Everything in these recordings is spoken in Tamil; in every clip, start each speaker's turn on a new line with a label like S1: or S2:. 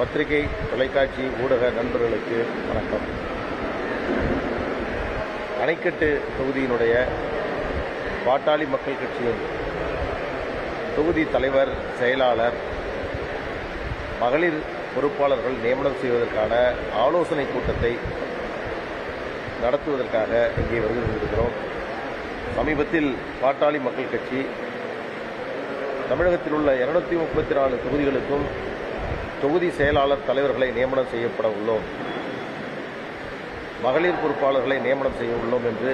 S1: பத்திரிகை தொலைக்காட்சி ஊடக நண்பர்களுக்கு வணக்கம். அணைக்கட்டு தொகுதியினுடைய பாட்டாளி மக்கள் கட்சியின் தொகுதி தலைவர் செயலாளர் மகளிர் பொறுப்பாளர்கள் நியமனம் செய்வதற்கான ஆலோசனை கூட்டத்தை நடத்துவதற்காக இங்கே வருகிறோம் சமீபத்தில் பாட்டாளி மக்கள் கட்சி தமிழகத்தில் உள்ள இருநூத்தி முப்பத்தி நாலு தொகுதிகளுக்கும் தொகுதி செயலாளர் தலைவர்களை நியமனம் செய்யப்பட உள்ளோம். மகளிர் பொறுப்பாளர்களை நியமனம் செய்ய உள்ளோம் என்று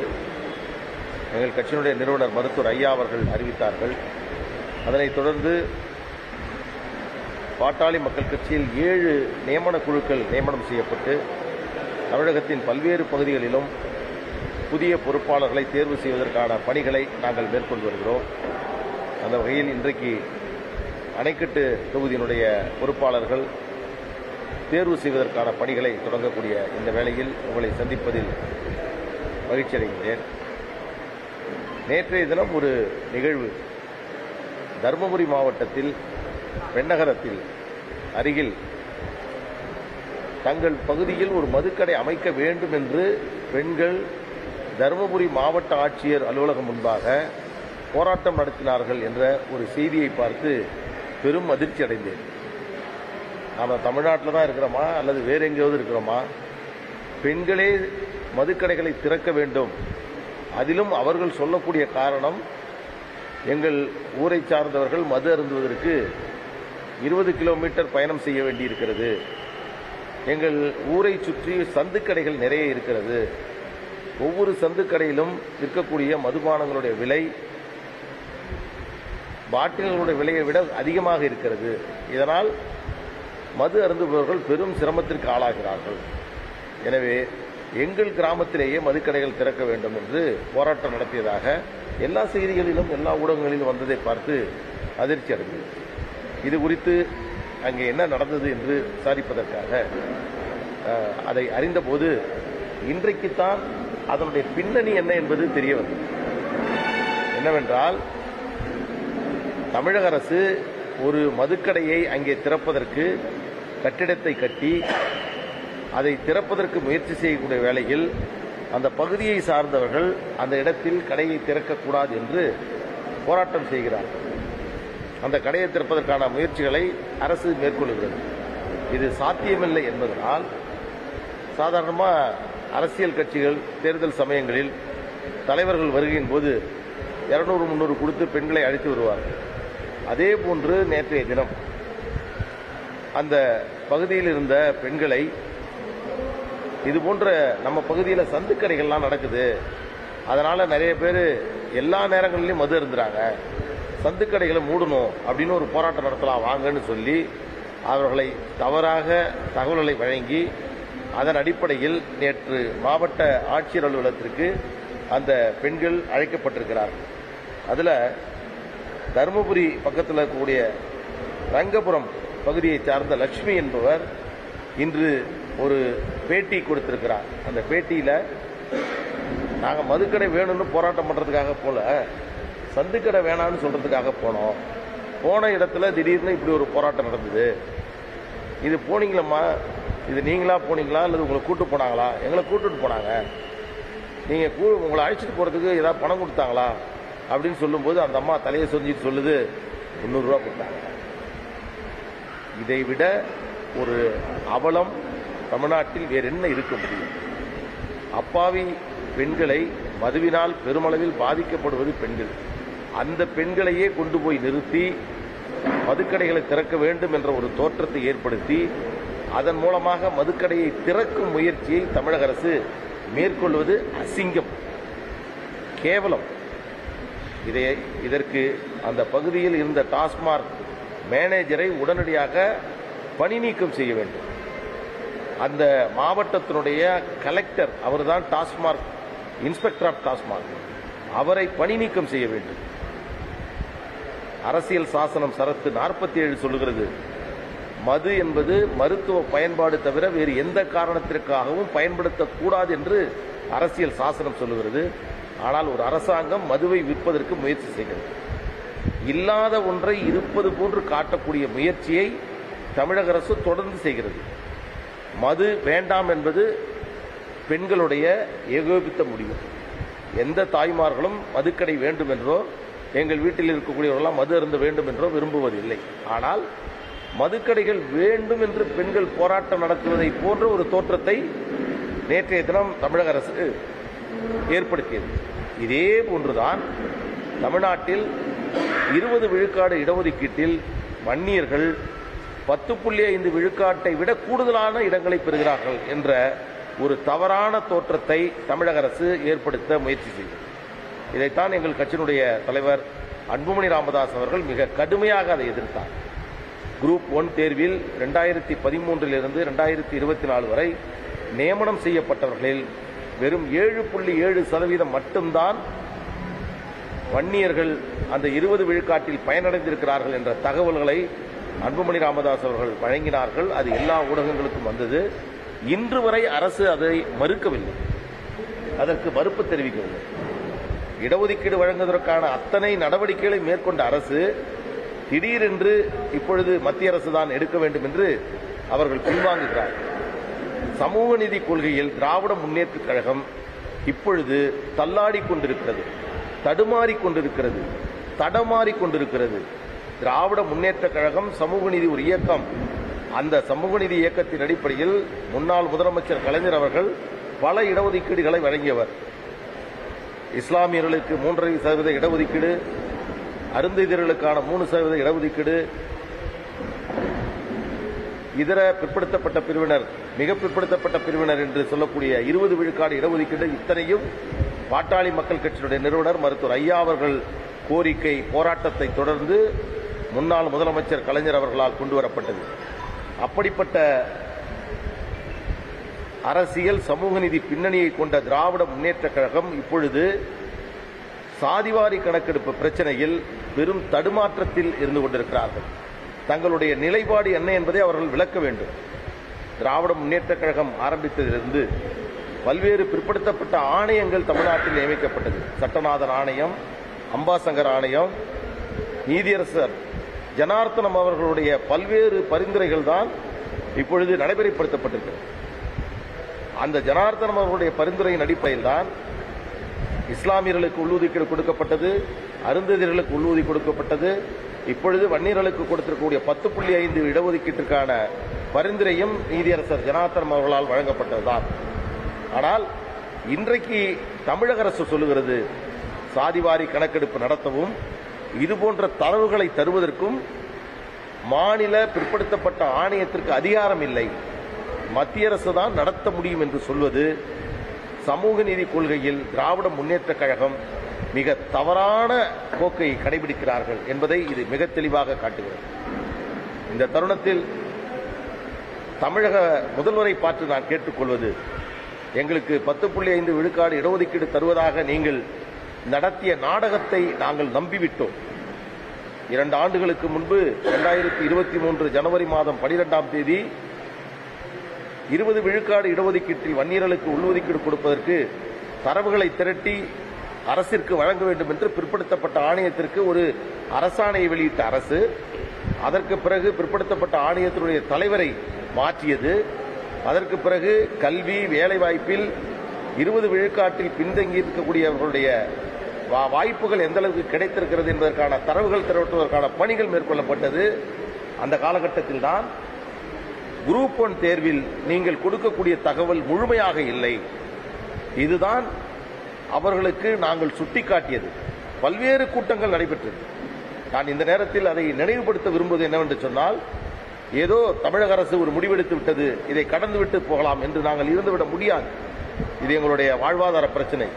S1: எங்கள் கட்சியினுடைய நிறுவனர் மருத்துவர் ஐயா அவர்கள் அறிவித்தார்கள். அதனைத் தொடர்ந்து பாட்டாளி மக்கள் கட்சியில் ஏழு நியமன குழுக்கள் நியமனம் செய்யப்பட்டு தமிழகத்தின் பல்வேறு பகுதிகளிலும் புதிய பொறுப்பாளர்களை தேர்வு செய்வதற்கான பணிகளை நாங்கள் மேற்கொண்டு வருகிறோம். அந்த வகையில் இன்றைக்கு அணைக்கட்டு தொகுதியினுடைய பொறுப்பாளர்கள் தேர்வு செய்வதற்கான பணிகளை தொடங்கக்கூடிய இந்த வேளையில் உங்களை சந்திப்பதில் மகிழ்ச்சியடைகின்றேன் நேற்றைய தினம் ஒரு நிகழ்வு தருமபுரி மாவட்டத்தில் பெண்ணகரத்தில் அருகில் தங்கள் பகுதியில் ஒரு மதுக்கடை அமைக்க வேண்டும் என்று பெண்கள் தருமபுரி மாவட்ட ஆட்சியர் அலுவலகம் முன்பாக போராட்டம் நடத்தினார்கள் என்ற ஒரு செய்தியை பார்த்து பெரும் அதிர்ச்சி அடைந்தேன். நாம தமிழ்நாட்டில் தான் இருக்கிறோமா? அல்லது வேற எங்கேயாவது இருக்கிறோமா? பெண்களே மதுக்கடைகளை திறக்க வேண்டும். அதிலும் அவர்கள் சொல்லக்கூடிய காரணம் எங்கள் ஊரை சார்ந்தவர்கள் மது அருந்துவதற்கு இருபது கிலோமீட்டர் பயணம் செய்ய வேண்டியிருக்கிறது. எங்கள் ஊரை சுற்றி சந்துக்கடைகள் நிறைய இருக்கிறது. ஒவ்வொரு சந்துக்கடையிலும் விற்கக்கூடிய மதுபானங்களுடைய விலை பாட்டில்களுடைய விலையை விட அதிகமாக இருக்கிறது. இதனால் மது அருந்துபவர்கள் பெரும் சிரமத்திற்கு ஆளாகிறார்கள். எனவே எங்கள் கிராமத்திலேயே மதுக்கடைகள் திறக்க வேண்டும் என்று போராட்டம் நடத்தியதாக எல்லா செய்திகளிலும் எல்லா ஊடகங்களிலும் வந்ததை பார்த்து அதிர்ச்சி அடைந்தது இது குறித்து அங்கே என்ன நடந்தது என்று விசாரிப்பதற்காக அதை அறிந்தபோது இன்றைக்குத்தான் அதனுடைய பின்னணி என்ன என்பது தெரிய வந்தது. என்னவென்றால் தமிழக அரசு ஒரு மதுக்கடையை அங்கே திறப்பதற்கு கட்டிடத்தை கட்டி அதை திறப்பதற்கு முயற்சி செய்யக்கூடிய வேளையில் அந்த பகுதியை சார்ந்தவர்கள் அந்த இடத்தில் கடையை திறக்கக்கூடாது என்று போராட்டம் செய்கிறார் அந்த கடையை திறப்பதற்கான முயற்சிகளை அரசு மேற்கொள்கிறது. இது சாத்தியமில்லை என்பதனால் சாதாரணமாக அரசியல் கட்சிகள் தேர்தல் சமயங்களில் தலைவர்கள் வருகையின் போது இருநூறு முன்னூறு கொடுத்து பெண்களை அழைத்து வருவார்கள். அதே போன்று நேற்றைய தினம் அந்த பகுதியில் இருந்த பெண்களை இது போன்ற நம்ம பகுதியில் சந்துக்கடைகள்லாம் நடக்குது. அதனால நிறைய பேர் எல்லா நேரங்களிலையும் மது இருந்துறாங்க சந்துக்கடைகளை மூடணும் அப்படின்னு ஒரு போராட்டம் நடத்தலாம் வாங்கன்னு சொல்லி அவர்களை தவறாக தகவல்களை வழங்கி அதன் அடிப்படையில் நேற்று மாவட்ட ஆட்சியர் அலுவலகத்திற்கு அந்த பெண்கள் அழைக்கப்பட்டிருக்கிறார்கள். அதில் தருமபுரி பக்கத்தில் இருக்கக்கூடிய ரங்கபுரம் பகுதியை சார்ந்த லட்சுமி என்பவர் இன்று ஒரு பேட்டி கொடுத்திருக்கிறார். அந்த பேட்டியில நாங்க மதுக்கடை வேணும்னு போராட்டம் பண்றதுக்காக போல சந்துக்கடை வேணாம்னு சொல்றதுக்காக போனோம். போன இடத்துல திடீர்னு இப்படி ஒரு போராட்டம் நடந்தது. இது போனீங்களம்மா? இது நீங்களா போனீங்களா? அல்லது உங்களை கூட்டு போனாங்களா? எங்களை கூட்டிட்டு போனாங்க. நீங்க கூ- உங்களை அழைச்சிட்டு போறதுக்கு ஏதாவது பணம் கொடுத்தாங்களா? அப்படின்னு சொல்லும்போது அந்த அம்மா தலையை சொஞ்சிட்டு சொல்லுது முந்நூறு ரூபா கொடுத்தாங்க இதை விட ஒரு அவலம் தமிழ்நாட்டில் வேற என்ன இருக்க முடியும்? அப்பாவி பெண்களை மதுவினால் பெருமளவில் பாதிக்கப்படுவது பெண்கள். அந்த பெண்களையே கொண்டு போய் நிறுத்தி மதுக்கடைகளை திறக்க வேண்டும் என்ற ஒரு தோற்றத்தை ஏற்படுத்தி அதன் மூலமாக மதுக்கடையை திறக்கும் முயற்சியை தமிழக அரசு மேற்கொள்வது அசிங்கம். கேவலம். இதை இதற்கு அந்த பகுதியில் இருந்த டாஸ்மார்க் மேனேஜரை உடனடியாக பணி நீக்கம் செய்ய வேண்டும். அந்த மாவட்டத்தினுடைய கலெக்டர் அவர்தான் டாஸ்மார்க் இன்ஸ்பெக்டர் ஆஃப் டாஸ்மார்க். அவரை பணி நீக்கம் செய்ய வேண்டும். அரசியல் சாசனம் சரத்து நாற்பத்தி ஏழு சொல்லுகிறது மது என்பது மருத்துவ பயன்பாடு தவிர வேறு எந்த காரணத்திற்காகவும் பயன்படுத்தக்கூடாது என்று அரசியல் சாசனம் சொல்லுகிறது. ஆனால் ஒரு அரசாங்கம் மதுவை விற்பதற்கு முயற்சி செய்கிறது. இல்லாத ஒன்றை இருப்பது போன்று காட்டக்கூடிய முயற்சியை தமிழக அரசு தொடர்ந்து செய்கிறது. மது வேண்டாம் என்பது பெண்களுடைய ஏகோபித்த முடிவு. எந்த தாய்மார்களும் மதுக்கடை வேண்டும் என்றோ எங்கள் வீட்டில் இருக்கக்கூடியவர்களாம் மது அருந்த வேண்டும் என்றோ விரும்புவதில்லை. ஆனால் மதுக்கடைகள் வேண்டும் என்று பெண்கள் போராட்டம் நடத்துவதை போன்ற ஒரு தோற்றத்தை நேற்றைய தினம் தமிழக அரசு ஏற்படுத்தியது. இதே போன்றுதான் தமிழ்நாட்டில் இருபது விழுக்காடு இடஒதுக்கீட்டில் வன்னியர்கள் பத்து புள்ளி ஐந்து விழுக்காட்டை விட கூடுதலான இடங்களை பெறுகிறார்கள் என்ற ஒரு தவறான தோற்றத்தை தமிழக அரசு ஏற்படுத்த முயற்சி செய்தது. இதைத்தான் எங்கள் கட்சியினுடைய தலைவர் அன்புமணி ராமதாஸ் அவர்கள் மிக கடுமையாக அதை எதிர்த்தார். குரூப் ஒன் தேர்வில் ரெண்டாயிரத்தி பதிமூன்றிலிருந்து ரெண்டாயிரத்தி இருபத்தி நாலு வரை நியமனம் செய்யப்பட்டவர்களில் வெறும் ஏழு புள்ளி ஏழு சதவீதம் மட்டும்தான் வன்னியர்கள் அந்த இருபது விழுக்காட்டில் பயனடைந்திருக்கிறார்கள் என்ற தகவல்களை அன்புமணி ராமதாஸ் அவர்கள் வழங்கினார்கள். அது எல்லா ஊடகங்களுக்கும் வந்தது. இன்று வரை அரசு அதை மறுக்கவில்லை. அதற்கு மறுப்பு தெரிவிக்கவில்லை இடஒதுக்கீடு வழங்குவதற்கான அத்தனை நடவடிக்கைகளை மேற்கொண்ட அரசு திடீரென்று இப்பொழுது மத்திய அரசு தான் எடுக்க வேண்டும் என்று அவர்கள் பின்வாங்குகிறார்கள். சமூக நீதி கொள்கையில் திராவிட முன்னேற்ற கழகம் இப்பொழுது தள்ளாடி கொண்டிருக்கிறது தடுமாறி கொண்டிருக்கிறது தடமாறிக் கொண்டிருக்கிறது. திராவிட முன்னேற்ற கழகம் சமூக நீதி ஒரு இயக்கம். அந்த சமூக நீதி இயக்கத்தின் அடிப்படையில் முன்னாள் முதலமைச்சர் கலைஞர் அவர்கள் பல இடஒதுக்கீடுகளை வழங்கியவர். இஸ்லாமியர்களுக்கு மூன்றரை சதவீத இடஒதுக்கீடு அருந்ததியர்களுக்கான மூணு சதவீத இடஒதுக்கீடு இதர பிற்படுத்தப்பட்ட பிரிவினர் மிக பிற்படுத்தப்பட்ட பிரிவினர் என்று சொல்லக்கூடிய இருபது விழுக்காடு இடஒதுக்கீடு இத்தனையும் பாட்டாளி மக்கள் கட்சியினுடைய நிறுவனர் மருத்துவர் ஐயா அவர்கள் கோரிக்கை போராட்டத்தை தொடர்ந்து முன்னாள் முதலமைச்சர் கலைஞர் அவர்களால் கொண்டு வரப்பட்டது. அப்படிப்பட்ட அரசியல் சமூக நீதி பின்னணியை கொண்ட திராவிட முன்னேற்ற கழகம் இப்பொழுது சாதிவாரி கணக்கெடுப்பு பிரச்சனையில் பெரும் தடுமாற்றத்தில் இருந்து கொண்டிருக்கிறார்கள். தங்களுடைய நிலைப்பாடு என்ன என்பதை அவர்கள் விளக்க வேண்டும். திராவிட முன்னேற்ற கழகம் ஆரம்பித்ததிலிருந்து பல்வேறு பிற்படுத்தப்பட்ட ஆணையங்கள் தமிழ்நாட்டில் நியமிக்கப்பட்டது. சட்டநாதன் ஆணையம் அம்பாசங்கர் ஆணையம் நீதியரசர் ஜனார்த்தனம் அவர்களுடைய பல்வேறு பரிந்துரைகள் தான் இப்பொழுது நடைமுறைப்படுத்தப்பட்டிருக்கிறது. அந்த ஜனார்த்தனம் அவர்களுடைய பரிந்துரையின் அடிப்படையில் தான் இஸ்லாமியர்களுக்கு உள்ளூதிக்கீடு கொடுக்கப்பட்டது அருந்ததியர்களுக்கு உள்ளூதி கொடுக்கப்பட்டது. இப்பொழுது வன்னியர்களுக்கு கொடுத்திருக்கக்கூடிய பத்து புள்ளி ஐந்து இடஒதுக்கீட்டிற்கான பரிந்துரையும் நீதியரசர் ஜனார்த்தன் அவர்களால் வழங்கப்பட்டதுதான். ஆனால் இன்றைக்கு தமிழக அரசு சொல்லுகிறது சாதிவாரி கணக்கெடுப்பு நடத்தவும் இதுபோன்ற தரவுகளை தருவதற்கும் மாநில பிற்படுத்தப்பட்ட ஆணையத்திற்கு அதிகாரம் இல்லை. மத்திய அரசு தான் நடத்த முடியும் என்று சொல்வது சமூக நீதி கொள்கையில் திராவிட முன்னேற்ற கழகம் மிக தவறான போக்கை கடைபிடிக்கிறார்கள் என்பதை இது மிக தெளிவாக காட்டுகிறது. இந்த தருணத்தில் தமிழக முதல்வரை பார்த்து நான் கேட்டுக்கொள்வது எங்களுக்கு பத்து புள்ளி ஐந்து விழுக்காடு இடஒதுக்கீடு தருவதாக நீங்கள் நடத்திய நாடகத்தை நாங்கள் நம்பிவிட்டோம். இரண்டு ஆண்டுகளுக்கு முன்பு இரண்டாயிரத்தி இருபத்தி மூன்று ஜனவரி மாதம் பனிரெண்டாம் தேதி இருபது விழுக்காடு இடஒதுக்கீட்டில் வன்னியர்களுக்கு உள்ஒதுக்கீடு கொடுப்பதற்கு தரவுகளை திரட்டி அரசிற்கு வழங்க வேண்டும் என்று பிற்படுத்தப்பட்ட ஆணையத்திற்கு ஒரு அரசாணையை வெளியிட்ட அரசு. அதற்கு பிறகு பிற்படுத்தப்பட்ட ஆணையத்தினுடைய தலைவரை மாற்றியது. அதற்கு பிறகு கல்வி வேலைவாய்ப்பில் இருபது விழுக்காட்டில் பின்தங்கி இருக்கக்கூடியவர்களுடைய வா- வாய்ப்புகள் எந்த அளவுக்கு கிடைத்திருக்கிறது என்பதற்கான தரவுகள் திரட்டுவதற்கான பணிகள் மேற்கொள்ளப்பட்டது. அந்த காலகட்டத்தில் தான் குரூப் ஒன் தேர்வில் நீங்கள் கொடுக்கக்கூடிய தகவல் முழுமையாக இல்லை. இதுதான் அவர்களுக்கு நாங்கள் சுட்டிக்காட்டியது. பல்வேறு கூட்டங்கள் நடைபெற்றது. நான் இந்த நேரத்தில் அதை நினைவுபடுத்த விரும்புவது என்னவென்று சொன்னால் ஏதோ தமிழக அரசு ஒரு முடிவெடுத்து விட்டது இதை கடந்து விட்டு போகலாம் என்று நாங்கள் இருந்துவிட முடியாது. இது எங்களுடைய வாழ்வாதார பிரச்சனை.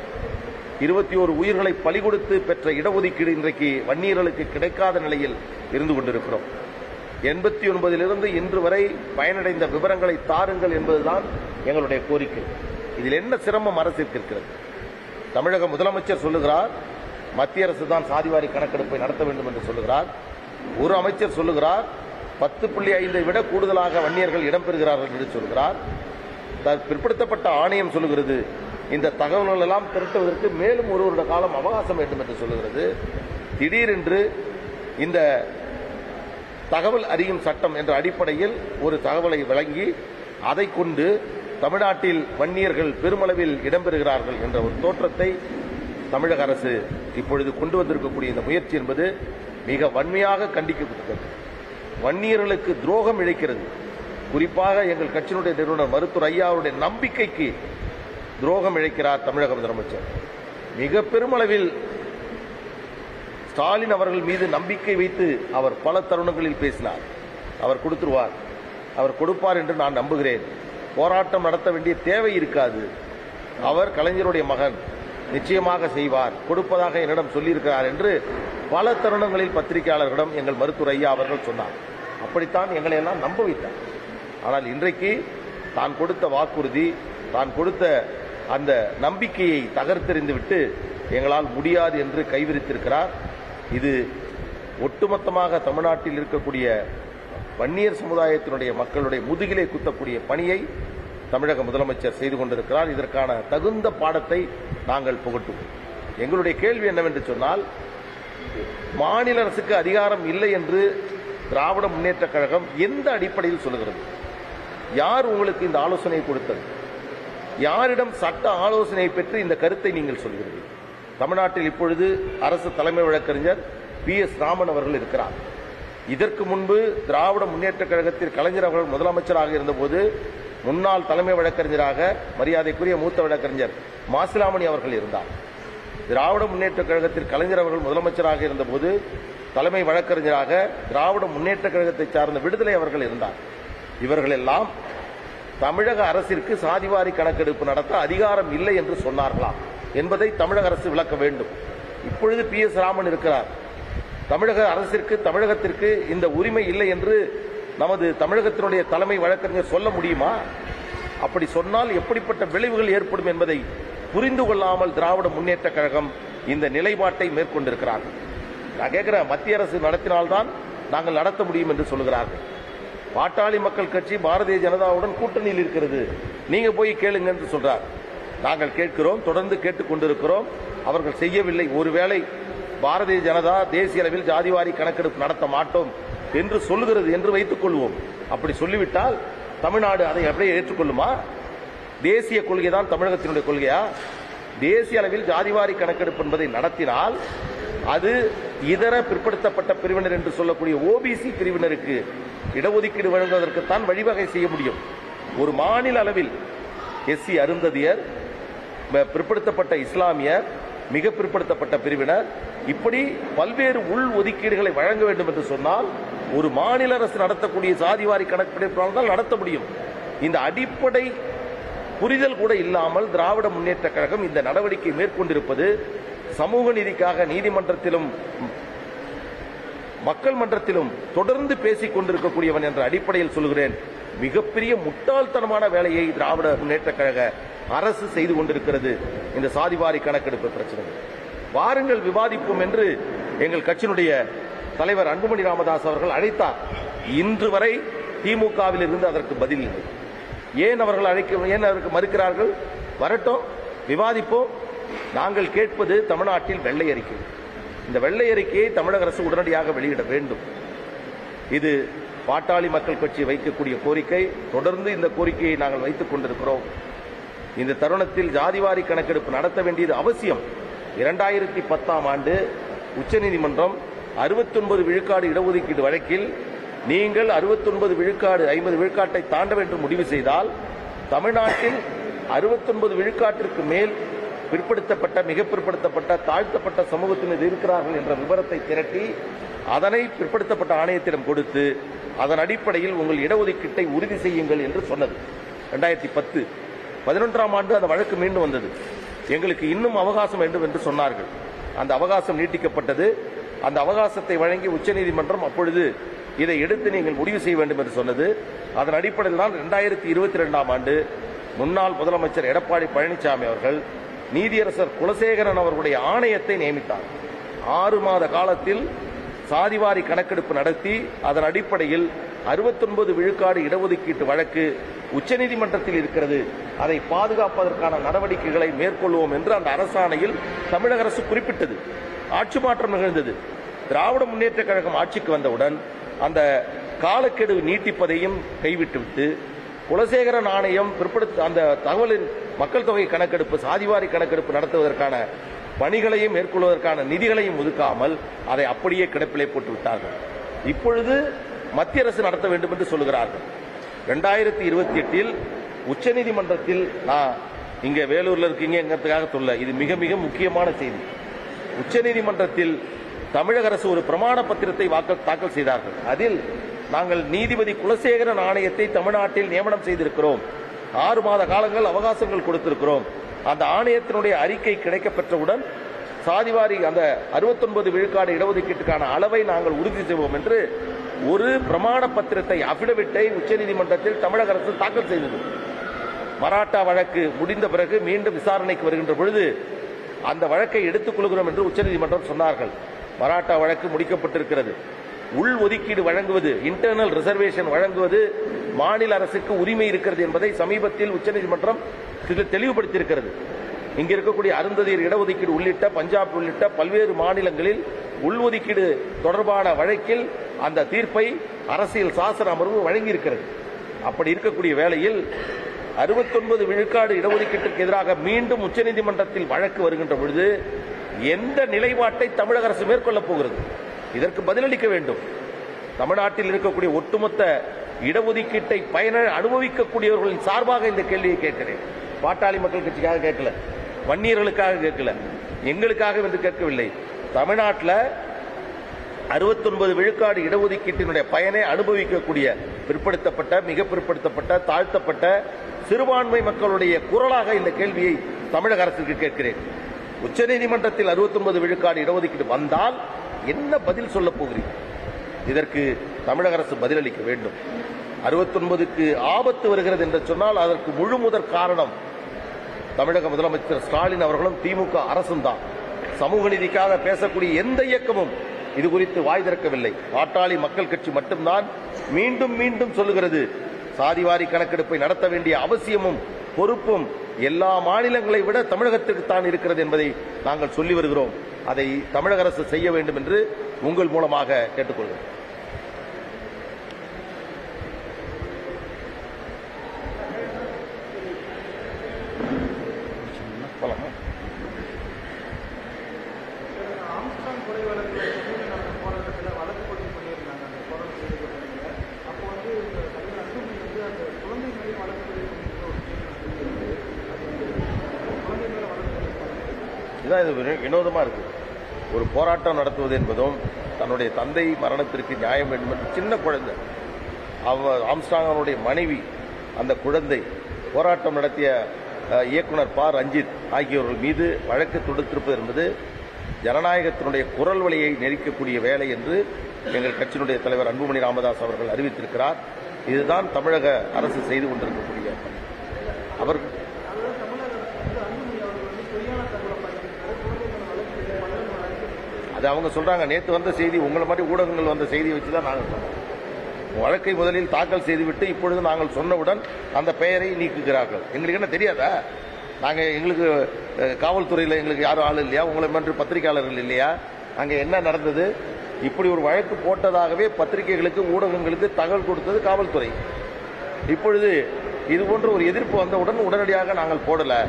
S1: இருபத்தி ஓரு உயிர்களை பலி கொடுத்து பெற்ற இடஒதுக்கீடு இன்றைக்கு வன்னியர்களுக்கு கிடைக்காத நிலையில் இருந்து கொண்டிருக்கிறோம். எண்பத்தி ஒன்பதிலிருந்து இன்று வரை பயனடைந்த விவரங்களை தாருங்கள் என்பதுதான் எங்களுடைய கோரிக்கை. இதில் என்ன சிரமம் அரசிற்கு இருக்கிறது? தமிழக முதலமைச்சர் சொல்லுகிறார் மத்திய அரசு தான் சாதிவாரி கணக்கெடுப்பை நடத்த வேண்டும் என்று சொல்லுகிறார். ஒரு அமைச்சர் சொல்லுகிறார் பத்து புள்ளி ஐந்தை விட கூடுதலாக வன்னியர்கள் இடம்பெறுகிறார்கள் என்று சொல்கிறார் த- பிற்படுத்தப்பட்ட ஆணையம் சொல்லுகிறது இந்த தகவல்கள் எல்லாம் திரட்டுவதற்கு மேலும் ஒரு வருட காலம் அவகாசம் வேண்டும் என்று சொல்லுகிறது. திடீரென்று இந்த தகவல் அறியும் சட்டம் என்ற அடிப்படையில் ஒரு தகவலை வழங்கி அதை கொண்டு தமிழ்நாட்டில் வன்னியர்கள் பெருமளவில் இடம்பெறுகிறார்கள் என்ற ஒரு தோற்றத்தை தமிழக அரசு இப்பொழுது கொண்டு வந்திருக்கக்கூடிய இந்த முயற்சி என்பது மிக வன்மையாக கண்டிக்கப்பட்டது வன்னியர்களுக்கு துரோகம் இழைக்கிறது. குறிப்பாக எங்கள் கட்சியினுடைய நிறுவனர் மருத்துவர் ஐயா அவருடைய நம்பிக்கைக்கு துரோகம் இழைக்கிறார் தமிழக முதலமைச்சர். மிக பெருமளவில் ஸ்டாலின் அவர்கள் மீது நம்பிக்கை வைத்து அவர் பல தருணங்களில் பேசினார். அவர் கொடுத்துருவார். அவர் கொடுப்பார் என்று நான் நம்புகிறேன். போராட்டம் நடத்த வேண்டிய தேவை இருக்காது. அவர் கலைஞருடைய மகன். நிச்சயமாக செய்வார். கொடுப்பதாக என்னிடம் சொல்லியிருக்கிறார் என்று பல தருணங்களில் பத்திரிகையாளர்களிடம் எங்கள் மருத்துவர் ஐயா அவர்கள் சொன்னார். அப்படித்தான் எங்களை எல்லாம் நம்ப வைத்தார். ஆனால் இன்றைக்கு தான் கொடுத்த வாக்குறுதி தான் கொடுத்த அந்த நம்பிக்கையை தகர்த்தெறிந்துவிட்டு எங்களால் முடியாது என்று கைவிரித்திருக்கிறார். இது ஒட்டுமொத்தமாக தமிழ்நாட்டில் இருக்கக்கூடிய வன்னியர் சமுதாயத்தினுடைய மக்களுடைய முதுகிலே குத்தக்கூடிய பணியை தமிழக முதலமைச்சர் செய்து கொண்டிருக்கிறார். இதற்கான தகுந்த பாடத்தை நாங்கள் புகட்டுவோம். எங்களுடைய கேள்வி என்னவென்று சொன்னால் மாநில அரசுக்கு அதிகாரம் இல்லை என்று திராவிட முன்னேற்ற கழகம் எந்த அடிப்படையில் சொல்லுகிறது? யார் உங்களுக்கு இந்த ஆலோசனை கொடுத்தது? யாரிடம் சட்ட ஆலோசனை பெற்று இந்த கருத்தை நீங்கள் சொல்கிறீர்கள்? தமிழ்நாட்டில் இப்பொழுது அரசு தலைமை வழக்கறிஞர் பி எஸ் ராமன் அவர்கள் இருக்கிறார். இதற்கு முன்பு திராவிட முன்னேற்ற கழகத்தில் கலைஞர் அவர்கள் முதலமைச்சராக இருந்தபோது முன்னாள் தலைமை வழக்கறிஞராக மரியாதைக்குரிய மூத்த வழக்கறிஞர் மாசிலாமணி அவர்கள் இருந்தார். திராவிட முன்னேற்ற கழகத்தில் கலைஞர் அவர்கள் முதலமைச்சராக இருந்தபோது தலைமை வழக்கறிஞராக திராவிட முன்னேற்ற கழகத்தை சார்ந்த விடுதலை அவர்கள் இருந்தார். இவர்கள் எல்லாம் தமிழக அரசிற்கு சாதிவாரி கணக்கெடுப்பு நடத்த அதிகாரம் இல்லை என்று சொன்னார்களாம். என்பதை தமிழக அரசு விளக்க வேண்டும். இப்பொழுது பி எஸ் ராமன் இருக்கிறார். தமிழக அரசிற்கு தமிழகத்திற்கு இந்த உரிமை இல்லை என்று நமது தமிழகத்தினுடைய தலைமை வழக்கறிஞர் சொல்ல முடியுமா? அப்படி சொன்னால் எப்படிப்பட்ட விளைவுகள் ஏற்படும் என்பதை புரிந்து கொள்ளாமல் திராவிட முன்னேற்ற கழகம் இந்த நிலைப்பாட்டை மேற்கொண்டிருக்கிறார்கள் நான் கேட்கிறேன் மத்திய அரசு நடத்தினால்தான் நாங்கள் நடத்த முடியும் என்று சொல்லுகிறார்கள். பாட்டாளி மக்கள் கட்சி பாரதிய ஜனதாவுடன் கூட்டணியில் இருக்கிறது. நீங்க போய் கேளுங்க என்று சொல்றார். நாங்கள் கேட்கிறோம் தொடர்ந்து கேட்டுக் கொண்டிருக்கிறோம். அவர்கள் செய்யவில்லை. ஒருவேளை பாரதிய ஜனதா தேசிய அளவில் ஜாதிவாரி கணக்கெடுப்பு நடத்த மாட்டோம் என்று சொல்லுகிறது என்று வைத்துக் கொள்வோம். அப்படி சொல்லிவிட்டால் தமிழ்நாடு அதை அப்படியே ஏற்றுக்கொள்ளுமா? தேசிய கொள்கை தான் தமிழகத்தினுடைய கொள்கையா? தேசிய அளவில் ஜாதிவாரி கணக்கெடுப்பு என்பதை நடத்தினால் அது இதர பிற்படுத்தப்பட்ட பிரிவினர் என்று சொல்லக்கூடிய ஓபிசி பிரிவினருக்கு இடஒதுக்கீடு வழங்குவதற்குத்தான் வழிவகை செய்ய முடியும். ஒரு மாநில அளவில் எஸ்சி அருந்ததியர் பிற்படுத்தப்பட்ட இஸ்லாமியர் மிக பிற்படுத்தப்பட்ட பிரிவினர். இப்படி பல்வேறு உள் ஒதுக்கீடுகளை வழங்க வேண்டும் என்று சொன்னால் ஒரு மாநில அரசு நடத்தக்கூடிய சாதிவாரி கணக்கெடுப்பால் தான் நடத்த முடியும். இந்த அடிப்படை புரிதல் கூட இல்லாமல் திராவிட முன்னேற்ற கழகம் இந்த நடவடிக்கை மேற்கொண்டிருப்பது சமூக நீதிக்காக நீதிமன்றத்திலும் மக்கள் மன்றத்திலும் தொடர்ந்து பேசிக் கொண்டிருக்கக்கூடியவன் என்ற அடிப்படையில் சொல்கிறேன் மிகப்பெரிய முட்டாள்தனமான வேலையை திராவிட முன்னேற்ற கழக அரசு செய்து கொண்டிருக்கிறது இந்த சாதிவாரி கணக்கெடுப்பு பிரச்சனை வாருங்கள் விவாதிப்போம் என்று எங்கள் கட்சியினுடைய தலைவர் அன்புமணி ராமதாஸ் அவர்கள் அழைத்தார். இன்று வரை திமுகவில் இருந்து அதற்கு பதில் இல்லை. ஏன் அவர்கள் அழைக்க ஏன் அவருக்கு மறுக்கிறார்கள்? வரட்டும் விவாதிப்போம். நாங்கள் கேட்பது தமிழ்நாட்டில் வெள்ளை அறிக்கை. இந்த வெள்ளை அறிக்கையை தமிழக அரசு உடனடியாக வெளியிட வேண்டும். இது பாட்டாளி மக்கள் கட்சி வைக்கக்கூடிய கோரிக்கை. தொடர்ந்து இந்த கோரிக்கையை நாங்கள் வைத்துக் கொண்டிருக்கிறோம். இந்த தருணத்தில் ஜாதிவாரி கணக்கெடுப்பு நடத்த வேண்டியது அவசியம். இரண்டாயிரத்தி பத்தாம் ஆண்டு உச்சநீதிமன்றம் 69 விழுக்காடு இடஒதுக்கீடு வழக்கில் நீங்கள் 69 விழுக்காடு ஐம்பது விழுக்காட்டை தாண்ட வேண்டும் முடிவு செய்தால் தமிழ்நாட்டில் 69 விழுக்காட்டிற்கு மேல் பிற்படுத்தப்பட்ட மிக பிற்படுத்தப்பட்ட தாழ்த்தப்பட்ட சமூகத்தினர் இருக்கிறார்கள் என்ற விவரத்தை திரட்டி அதனை பிற்படுத்தப்பட்ட ஆணையத்திடம் கொடுத்து அதன் அடிப்படையில் உங்கள் இடஒதுக்கீட்டை உறுதி செய்யுங்கள் என்று சொன்னது. ரெண்டாயிரத்தி பத்து. பதினொன்றாம் ஆண்டு அந்த வழக்கு மீண்டும் வந்தது. எங்களுக்கு இன்னும் அவகாசம் வேண்டும் என்று சொன்னார்கள். அந்த அவகாசம் நீட்டிக்கப்பட்டது. அந்த அவகாசத்தை வழங்கி உச்சநீதிமன்றம் அப்பொழுது இதை எடுத்து நீங்கள் முடிவு செய்ய வேண்டும் என்று சொன்னது. அதன் அடிப்படையில் தான் ரெண்டாயிரத்தி இருபத்தி ரெண்டாம் ஆண்டு முன்னாள் முதலமைச்சர் எடப்பாடி பழனிசாமி அவர்கள் நீதியரசர் குலசேகரன் அவர்களுடைய ஆணையத்தை நியமித்தார். ஆறு மாத காலத்தில் சாதிவாரி கணக்கெடுப்பு நடத்தி அதன் அடிப்படையில் 69 விழுக்காடு இடஒதுக்கீட்டு வழக்கு உச்சநீதிமன்றத்தில் இருக்கிறது. அதை பாதுகாப்பதற்கான நடவடிக்கைகளை மேற்கொள்வோம் என்று அந்த அரசாணையில் தமிழக அரசு குறிப்பிட்டது. ஆட்சி மாற்றம் நிகழ்ந்தது. திராவிட முன்னேற்ற கழகம் ஆட்சிக்கு வந்தவுடன் அந்த காலக்கெடு நீட்டிப்பதையும் கைவிட்டுவிட்டு குலசேகர நாணயம் பிற்படுத்த அந்த தகவலின் மக்கள் தொகை கணக்கெடுப்பு சாதிவாரி கணக்கெடுப்பு நடத்துவதற்கான பணிகளையும் மேற்கொள்வதற்கான நிதிகளையும் ஒதுக்காமல் அதை அப்படியே கிடப்பிலே போட்டு விட்டார்கள் இப்பொழுது மத்திய அரசு நடத்த வேண்டும் என்று சொல்லுகிறார்கள். ரெண்டாயிரத்தி இருபத்தி எட்டில் உச்சநீதிமன்றத்தில் நான் இங்கே வேலூரில் இருக்கீங்கிறதுக்காக சொல்ல இது மிக மிக முக்கியமான செய்தி. உச்சநீதிமன்றத்தில் தமிழக அரசு ஒரு பிரமாண பத்திரத்தை தாக்கல் செய்தார்கள். அதில் நாங்கள் நீதிபதி குலசேகரன் ஆணையத்தை தமிழ்நாட்டில் நியமனம் செய்திருக்கிறோம். ஆறு மாத காலங்கள் அவகாசங்கள் கொடுத்திருக்கிறோம். அந்த ஆணையத்தினுடைய அறிக்கை கிடைக்கப்பெற்றவுடன் சாதிவாரி அந்த 69 விழுக்காடு இடஒதுக்கீட்டுக்கான அளவை நாங்கள் உறுதி செய்வோம் என்று ஒரு பிரமாண பத்திரத்தை அபிடவிட்டை உச்சநீதிமன்றத்தில் தமிழக அரசு தாக்கல் செய்தது. மராட்டா வழக்கு முடிந்த பிறகு மீண்டும் விசாரணைக்கு வருகின்ற பொழுது அந்த வழக்கை எடுத்துக் கொள்கிறோம் என்று உச்சநீதிமன்றம் சொன்னார்கள். மராட்டா வழக்கு முடிக்கப்பட்டிருக்கிறது. உள் ஒதுக்கீடு வழங்குவது இன்டர்னல் ரிசர்வேஷன் வழங்குவது மாநில அரசுக்கு உரிமை இருக்கிறது என்பதை சமீபத்தில் உச்சநீதிமன்றம் தெளிவுபடுத்தியிருக்கிறது. இங்கு இருக்கக்கூடிய அருந்ததியர் இடஒதுக்கீடு உள்ளிட்ட பஞ்சாப் உள்ளிட்ட பல்வேறு மாநிலங்களில் உள்ஒதுக்கீடு தொடர்பான வழக்கில் அந்த தீர்ப்பை அரசியல் சாசன அமர்வு வழங்கியிருக்கிறது. அப்படி இருக்கக்கூடிய வேளையில் 69 விழுக்காடு இடஒதுக்கீட்டுக்கு எதிராக மீண்டும் உச்சநீதிமன்றத்தில் வழக்கு வருகின்ற பொழுது எந்த நிலைப்பாட்டை தமிழக அரசு மேற்கொள்ளப் போகிறது? இதற்கு பதிலளிக்க வேண்டும். தமிழ்நாட்டில் இருக்கக்கூடிய ஒட்டுமொத்த இடஒதுக்கீட்டை பயன அனுபவிக்கக்கூடியவர்களின் சார்பாக இந்த கேள்வியை கேட்கிறேன். பாட்டாளி மக்கள் கட்சிக்காக கேட்கல. வன்னியர்களுக்காக கேட்கல. எங்களுக்காக என்று கேட்கவில்லை. தமிழ்நாட்டில் 69 விழுக்காடு இடஒதுக்கீட்டினுடைய பயனை அனுபவிக்கக்கூடிய பிற்படுத்தப்பட்ட மிக பிற்படுத்தப்பட்ட தாழ்த்தப்பட்ட சிறுபான்மை மக்களுடைய குரலாக இந்த கேள்வியை தமிழக அரசுக்கு கேட்கிறேன். உச்சநீதிமன்றத்தில் 69 விழுக்காடு இடஒதுக்கீடு வந்தால் என்ன பதில் சொல்ல போகிறீர்கள்? இதற்கு தமிழக அரசு பதிலளிக்க வேண்டும். 69க்கு ஆபத்து வருகிறது என்று சொன்னால் அதற்கு முழு முதற் காரணம் தமிழக முதலமைச்சர் ஸ்டாலின் அவர்களும் திமுக அரசும் தான். சமூக நீதிக்காக பேசக்கூடிய எந்த இயக்கமும் இது குறித்து வாய் திறக்கவில்லை. பாட்டாளி மக்கள் கட்சி மட்டும்தான் மீண்டும் மீண்டும் சொல்லுகிறது. சாதிவாரி கணக்கெடுப்பை நடத்த வேண்டிய அவசியமும் பொறுப்பும் எல்லா மாநிலங்களை விட தமிழகத்திற்கு தான் இருக்கிறது என்பதை நாங்கள் சொல்லி வருகிறோம். அதை தமிழக அரசு செய்ய வேண்டும் என்று உங்கள் மூலமாக கேட்டுக்கொள்கிறேன் போலாமா?
S2: ஆம்ஸ்டாங் கொலை வழக்கு சமூக நல போராட்டத்தில் வழக்கு பதிவு பண்ணியிருந்தாங்க அந்த போராட்டத்தில் ஈடுபட்டவங்க அப்போ வந்து இந்த தலைவர் அன்புமணி வந்து அந்த குழந்தை மேலே வழக்கு பதிவு பண்ணியிருந்த ஒரு கேள்வி சொல்லியிருக்கு. அது வந்து குழந்தை மேலே வழக்கு பதிவு பண்ணி
S1: இதான் இது ஒரு வினோதமா இருக்கு ஒரு போராட்டம் நடத்துவது என்பதும் தன்னுடைய தந்தை மரணத்திற்கு நியாயம் வேண்டும் என்று சின்ன குழந்தை அவ ஆம்ஸ்டாங் அவனுடைய மனைவி அந்த குழந்தை போராட்டம் நடத்திய இயக்குனர் ப. ரஞ்சித் ஆகியோர்கள் மீது வழக்கு தொடுத்திருப்பது என்பது ஜனநாயகத்தினுடைய குரல் வழியை நெரிக்கக்கூடிய வேலை என்று எங்கள் கட்சியினுடைய தலைவர் அன்புமணி ராமதாஸ் அவர்கள் அறிவித்திருக்கிறார். இதுதான் தமிழக அரசு செய்து கொண்டிருக்கக்கூடிய பணி. அவர்
S2: அதாவது தமிழக அரசு வந்து அன்புமணி அவர்கள் வந்து பொய்யான தகவலை பகிர்ந்திருக்காரு குழந்தை மேலே வழக்கு பதிவு பண்ணலன்னு வழக்கு
S1: அது அவங்க சொல்றாங்க நேற்று வந்த செய்தி உங்களை மாதிரி ஊடகங்கள் வந்த செய்தியை வச்சு தான் நாங்கள் சொன்னோம். வழக்கை முதலில் தாக்கல் செய்துவிட்டு இப்பொழுது நாங்கள் சொன்னவுடன் அந்த பெயரை நீக்குகிறார்கள். எங்களுக்கு என்ன தெரியாதா? நாங்கள் எங்களுக்கு காவல்துறையில் எங்களுக்கு யாரும் ஆள் இல்லையா? உங்களை மாதிரி பத்திரிகையாளர்கள் இல்லையா? அங்கே என்ன நடந்தது? இப்படி ஒரு வழக்கு போட்டதாகவே பத்திரிகைகளுக்கு ஊடகங்களுக்கு தகவல் கொடுத்தது காவல்துறை. இப்பொழுது இது போன்ற ஒரு எதிர்ப்பு வந்தவுடன் உடனடியாக நாங்கள் போடலை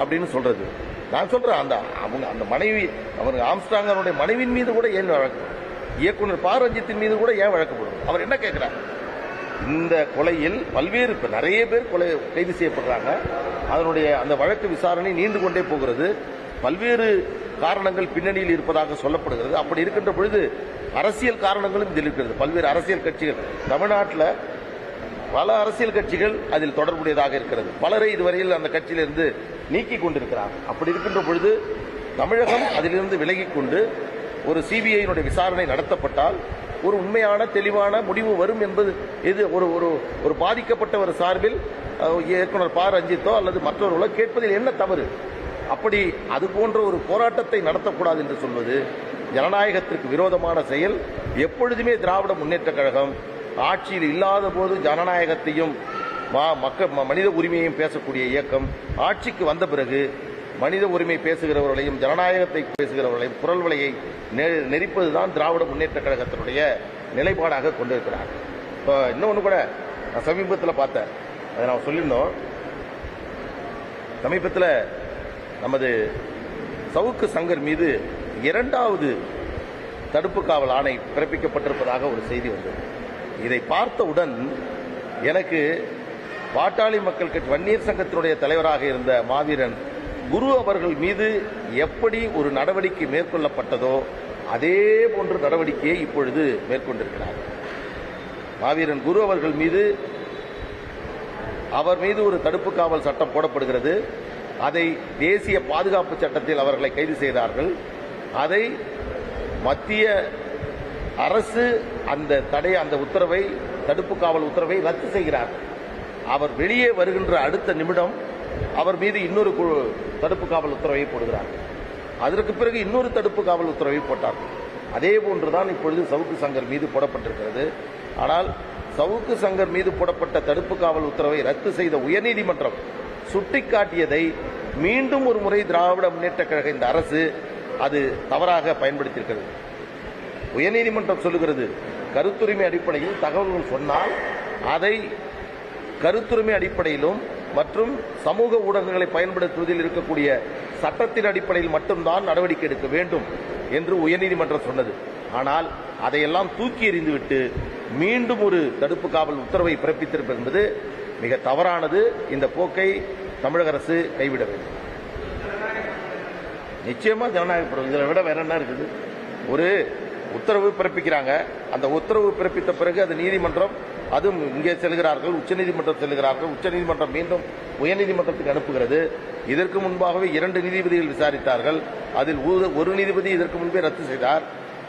S1: அப்படின்னு சொல்றது. நான் சொல்றேன் அந்த அவங்க அந்த மனைவி அவருக்கு ஆம்ஸ்டாங் அவருடைய மனைவியின் மீது கூட ஏன் வழக்கு? இயக்குனர் பாரஞ்சித்தின் மீது கூட ஏன் வழக்கப்படும் அவர் என்ன கேட்கிறார்? இந்த கொலையில் பல்வேறு இப்ப நிறைய பேர் கொலை கைது செய்யப்படுறாங்க. அதனுடைய அந்த வழக்கு விசாரணை நீண்டு கொண்டே போகிறது. பல்வேறு காரணங்கள் பின்னணியில் இருப்பதாக சொல்லப்படுகிறது. அப்படி இருக்கின்ற பொழுது அரசியல் காரணங்களும் இதில் இருக்கிறது. பல்வேறு அரசியல் கட்சிகள். தமிழ்நாட்டில் பல அரசியல் கட்சிகள் அதில் தொடர்புடையதாக இருக்கிறது. பலரை இதுவரையில் அந்த கட்சியிலிருந்து நீக்கி கொண்டிருக்கிறார் அப்படி இருக்கின்ற பொழுது தமிழகம் அதிலிருந்து விலகிக் கொண்டு ஒரு சிபிஐனுடைய விசாரணை நடத்தப்பட்டால் ஒரு உண்மையான தெளிவான முடிவு வரும் என்பது இது ஒரு ஒரு ஒரு பாதிக்கப்பட்டவர் சார்பில் இயக்குனர் ப. ரஞ்சித்தோ அல்லது மற்றவர்களோ கேட்பதில் என்ன தவறு? அப்படி அது போன்ற ஒரு போராட்டத்தை நடத்தக்கூடாது என்று சொல்வது ஜனநாயகத்திற்கு விரோதமான செயல். எப்பொழுதுமே திராவிட முன்னேற்றக் கழகம் ஆட்சியில் இல்லாத போது ஜனநாயகத்தையும் மா- மனித உரிமையையும் பேசக்கூடிய இயக்கம் ஆட்சிக்கு வந்த பிறகு மனித உரிமை பேசுகிறவர்களையும் ஜனநாயகத்தை பேசுகிறவர்களையும் குரல் வலையை நெ- நெரிப்பதுதான் திராவிட முன்னேற்ற கழகத்தினுடைய நிலைப்பாடாக கொண்டிருக்கிறார் இப்போ இன்னொன்று கூட நான் சமீபத்தில் பார்த்தேன். அதை நான் சொல்லியிருந்தோம். சமீபத்தில் நமது சவுக்கு சங்கர் மீது இரண்டாவது தடுப்பு காவல் ஆணை பிறப்பிக்கப்பட்டிருப்பதாக ஒரு செய்தி வந்தது. இதை பார்த்தவுடன் எனக்கு பாட்டாளி மக்கள் கட்சி வன்னியர் சங்கத்தினுடைய தலைவராக இருந்த மாவீரன் குரு அவர்கள் மீது எப்படி ஒரு நடவடிக்கை மேற்கொள்ளப்பட்டதோ அதே போன்ற நடவடிக்கையை இப்பொழுது மேற்கொண்டிருக்கிறார். மாவீரன் குரு அவர்கள் மீது அவர் மீது ஒரு தடுப்பு காவல் சட்டம் போடப்படுகிறது. அதை தேசிய பாதுகாப்பு சட்டத்தில் அவர்களை கைது செய்தார்கள். அதை மத்திய அரசு அந்த தடை அந்த உத்தரவை தடுப்பு காவல் உத்தரவை ரத்து செய்கிறார். அவர் வெளியே வருகின்ற அடுத்த நிமிடம் அவர் மீது இன்னொரு குழு தடுப்பு காவல் உத்தரவை போடுகிறார். அதற்கு பிறகு இன்னொரு தடுப்பு காவல் உத்தரவை போட்டார். அதே போன்றுதான் இப்பொழுது சவுக்கு சங்கர் மீது போடப்பட்டிருக்கிறது. ஆனால் சவுக்கு சங்கர் மீது போடப்பட்ட தடுப்பு காவல் உத்தரவை ரத்து செய்த உயர்நீதிமன்றம் சுட்டிக்காட்டியதை மீண்டும் ஒரு முறை திராவிட முன்னேற்ற கழக இந்த அரசு அது தவறாக பயன்படுத்தியிருக்கிறது. உயர்நீதிமன்றம் சொல்லுகிறது. கருத்துரிமை அடிப்படையில் தகவல்கள் சொன்னால் அதை கருத்துரிமை அடிப்படையிலும் மற்றும் சமூக ஊடகங்களை பயன்படுத்துவதில் இருக்கக்கூடிய சட்டத்தின் அடிப்படையில் மட்டும்தான் நடவடிக்கை எடுக்க வேண்டும் என்று உயர்நீதிமன்றம் சொன்னது. ஆனால் அதையெல்லாம் தூக்கி எறிந்துவிட்டு மீண்டும் ஒரு தடுப்பு காவல் உத்தரவை பிறப்பித்திருப்பது என்பது மிக தவறானது. இந்த போக்கை தமிழக அரசு கைவிட வேண்டும். நிச்சயமா ஜனநாயக இதை விட வேற என்ன இருக்குது? ஒரு உத்தரவு பிறப்பிக்கிறாங்க. அந்த உத்தரவு பிறப்பித்த பிறகு அது நீதிமன்றம் அதுவும் இங்கே செல்கிறார்கள் உச்சநீதிமன்றம் செல்கிறார்கள் உச்சநீதிமன்றம் மீண்டும் உயர்நீதிமன்றத்துக்கு அனுப்புகிறது. இதற்கு முன்பாகவே இரண்டு நீதிபதிகள் விசாரித்தார்கள். அதில் ஒரு- ஒரு நீதிபதி இதற்கு முன்பே ரத்து செய்தார்.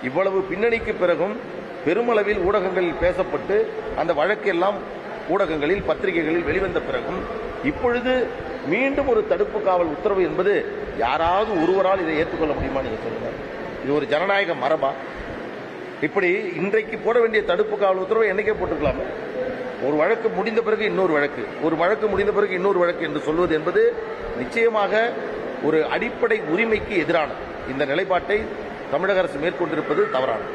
S1: இவ்வளவு பின்னணிக்கு பிறகும் பெருமளவில் ஊடகங்களில் பேசப்பட்டு அந்த வழக்கெல்லாம் ஊடகங்களில் பத்திரிகைகளில் வெளிவந்த பிறகும் இப்பொழுது மீண்டும் ஒரு தடுப்பு காவல் உத்தரவு என்பது யாராவது ஒருவரால் இதை ஏற்றுக்கொள்ள முடியுமா நீங்க சொல்லுங்க. இது ஒரு ஜனநாயக மரபா? இப்படி இன்றைக்கு போட வேண்டிய தடுப்பு காவல் உத்தரவை என்னைக்கே போட்டுக்கலாம். ஒரு வழக்கு முடிந்த பிறகு இன்னொரு வழக்கு. ஒரு வழக்கு முடிந்த பிறகு இன்னொரு வழக்கு என்று சொல்வது என்பது நிச்சயமாக ஒரு அடிப்படை உரிமைக்கு எதிரானது. இந்த நிலைப்பாட்டை தமிழக அரசு மேற்கொண்டிருப்பது தவறானது.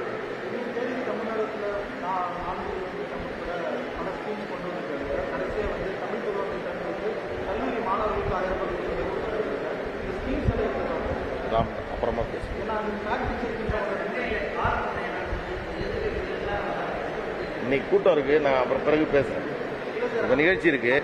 S1: இன்னைக்கு கூட்டம் இருக்கு. நான் அப்புறம் பிறகு பேசுறேன். நிகழ்ச்சி இருக்கு.